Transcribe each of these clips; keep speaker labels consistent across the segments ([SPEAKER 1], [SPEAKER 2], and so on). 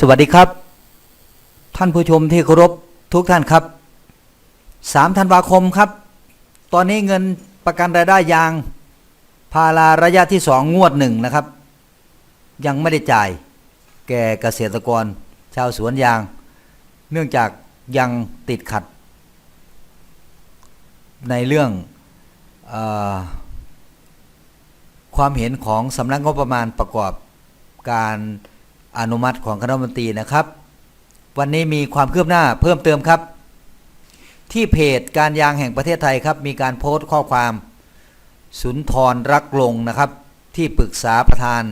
[SPEAKER 1] สวัสดีครับ ท่านผู้ชมที่เคารพทุกท่านครับ3ธันวาคมครับ ตอนนี้เงินประกันรายได้ยางพาราระยะที่สองวดหนึ่งนะครับ ยังไม่ได้จ่ายแก่เกษตรกรชาวสวนยาง เนื่องจากยังติดขัด ในเรื่องอความเห็นของสำนักงบประมาณประกอบการ อนุมัติของคณะมนตรีนะครับ วันนี้มีความคืบหน้าเพิ่มเติมครับ ที่เพจการยางแห่งประเทศไทยครับ มีการโพสต์ข้อความ สุนทรรักลงนะครับ ที่ปรึกษาประธาน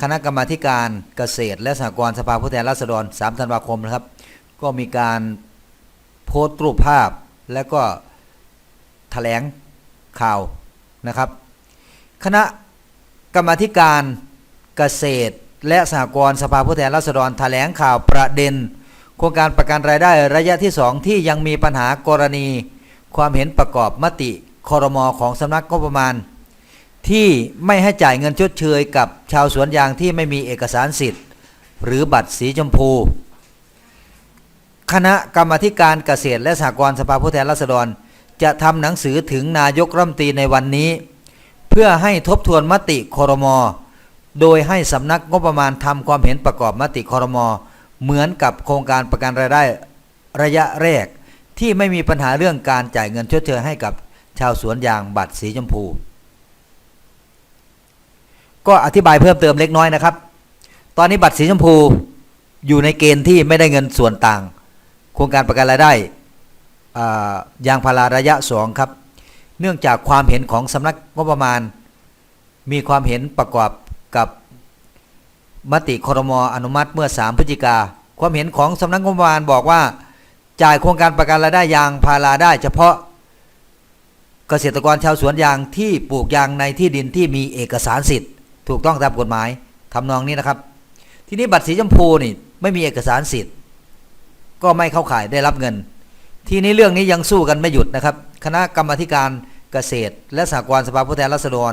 [SPEAKER 1] คณะกรรมาการเกษตร และสหกรณ์สภาผู้แทนราษฎร 3 ธันวาคมนะครับ ก็มีการโพสต์รูปภาพและก็แถลงข่าวนะครับ คณะกรรมาการเกษตร และสหกรณ์สภาผู้แทนราษฎรแถลงข่าวประเด็น โครงการประกันรายได้ระยะที่ 2 ที่ยังมีปัญหากรณี ความเห็นประกอบมติคอรมอของสำนักงบประมาณ ที่ไม่ให้จ่ายเงินชดเชยกับชาวสวนยางที่ไม่มีเอกสารสิทธิ์ หรือบัตรสีชมพู คณะกรรมธิการเกษตรและสหกรณ์สภาผู้แทนราษฎร จะทำหนังสือถึงนายกรัฐมนตรีในวันนี้ เพื่อให้ทบทวนมติคอรมอ โดยให้สำนักงบประมาณทำความเห็นประกอบมติคอรมอเหมือนกับโครงการประกันรายได้ระยะแรก ที่ไม่มีปัญหาเรื่องการจ่ายเงินชดเชยให้กับชาวสวนยางบัตรสีชมพู ก็อธิบายเพิ่มเติมเล็กน้อยนะครับ ตอนนี้บัตรสีชมพูอยู่ในเกณฑ์ที่ไม่ได้เงินส่วนต่าง โครงการประกันรายได้ยางพาราระยะ2ครับ เนื่องจากความเห็นของสำนักงบประมาณ มีความเห็นประกอบ กับมติครมอนุมัติเมื่อ 3 พฤศจิกา ความเห็นของสำนักงบประมาณบอกว่า จ่ายโครงการประกันรายได้ยางพาราได้ เฉพาะเกษตรกรชาวสวนยางที่ปลูกยางในที่ดินที่มีเอกสารสิทธิ์ ถูกต้องตามกฎหมายทำนองนี้นะครับ ทีนี้บัตรสีชมพูนี่ไม่มีเอกสารสิทธิ์ ก็ไม่เข้าข่ายได้รับเงิน ทีนี้เรื่องนี้ยังสู้กันไม่หยุดนะครับ คณะกรรมาการเกษตร และสหกรณ์สภาผู้แทนราษฎร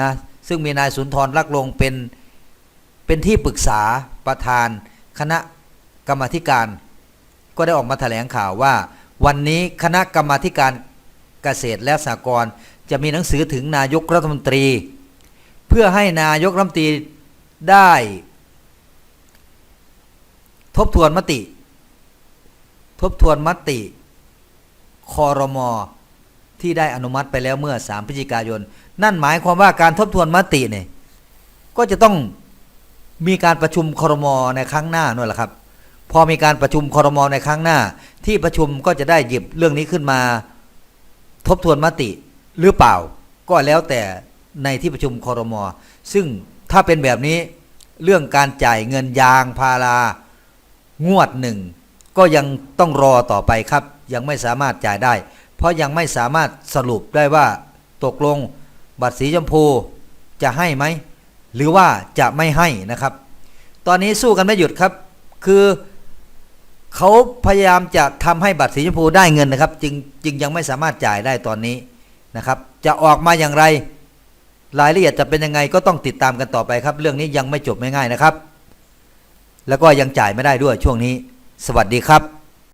[SPEAKER 1] นะ ซึ่งมีนายสุนทรลักลงเป็น เป็นที่ปรึกษาประธานคณะกรรมธิการก็ได้ออกมาแถลงข่าวว่า วันนี้คณะกรรมธิการเกษตรและสหกรณ์จะมีหนังสือถึงนายกรัฐมนตรี เพื่อให้นายกรัฐมนตรีได้ ทบทวนมติ ทบทวนมติคอรมอ ที่ได้อนุมัติไปแล้วเมื่อ 3พฤศจิกายน นั่นหมายความว่าการทบทวนมติเนี่ยก็จะต้องมีการประชุมคอรมอในครั้งหน้านั่นแหละครับ พอมีการประชุมคอรมอในครั้งหน้า ที่ประชุมก็จะได้หยิบเรื่องนี้ขึ้นมา ทบทวนมติหรือเปล่า ก็แล้วแต่ในที่ประชุมคอรมอซึ่งถ้าเป็นแบบนี้เรื่องการจ่ายเงินยางพารางวดหนึ่งก็ยังต้องรอต่อไปครับ ยังไม่สามารถจ่ายได้ ราะยังไม่สามารถสรุปได้ว่าตกลงบัตรสีชมพูจะให้ไหม หรือว่าจะไม่ให้นะครับ ตอนนี้สู้กันไม่หยุดครับ คือเขาพยายามจะทำให้บัตรสีชมพูได้เงินนะครับ จึงจึงยังไม่สามารถจ่ายได้ตอนนี้นะครับ จะออกมาอย่างไร รายละเอียดจะเป็นยังไงก็ต้องติดตามกันต่อไปครับ เรื่องนี้ยังไม่จบไม่ง่ายนะครับ แล้วก็ยังจ่ายไม่ได้ด้วยช่วงนี้ สวัสดีครับ